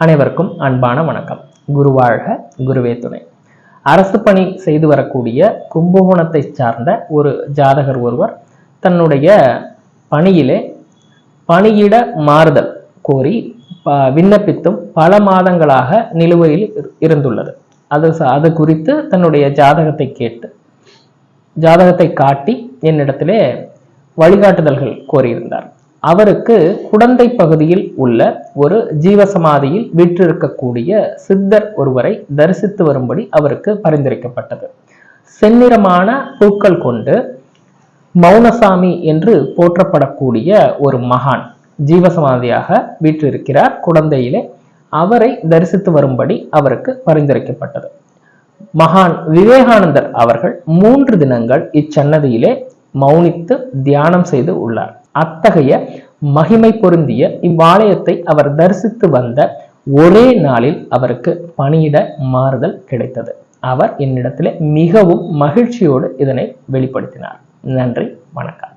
அனைவருக்கும் அன்பான வணக்கம். குருவாழ்க குருவே துணை. அரசு பணி செய்து வரக்கூடிய கும்பகோணத்தை சார்ந்த ஒரு ஜாதகர் ஒருவர் தன்னுடைய பணியிலே பணியிட மாறுதல் கோரி விண்ணப்பித்தும் பல மாதங்களாக நிலுவையில் இருந்துள்ளது. அது அது குறித்து தன்னுடைய ஜாதகத்தை கேட்டு ஜாதகத்தை காட்டி என்னிடத்திலே வழிகாட்டுதல்கள் கோரியிருந்தார். அவருக்கு குடந்தை பகுதியில் உள்ள ஒரு ஜீவசமாதியில் விற்றிருக்கக்கூடிய சித்தர் ஒருவரை தரிசித்து வரும்படி அவருக்கு பரிந்துரைக்கப்பட்டது. செந்நிறமான பூக்கள் கொண்டு மௌனசாமி என்று போற்றப்படக்கூடிய ஒரு மகான் ஜீவசமாதியாக வீற்றிருக்கிறார். குழந்தையிலே அவரை தரிசித்து வரும்படி அவருக்கு பரிந்துரைக்கப்பட்டது. மகான் விவேகானந்தர் அவர்கள் மூன்று தினங்கள் இச்சன்னதியிலே மௌனித்து தியானம் செய்து உள்ளார். அத்தகைய மகிமை பொருந்திய இவ்வாலயத்தை அவர் தரிசித்து வந்த ஒரே நாளில் அவருக்கு பணியிட மாறுதல் கிடைத்தது. அவர் என்னிடத்திலே மிகவும் மகிழ்ச்சியோடு இதனை வெளிப்படுத்தினார். நன்றி வணக்கம்.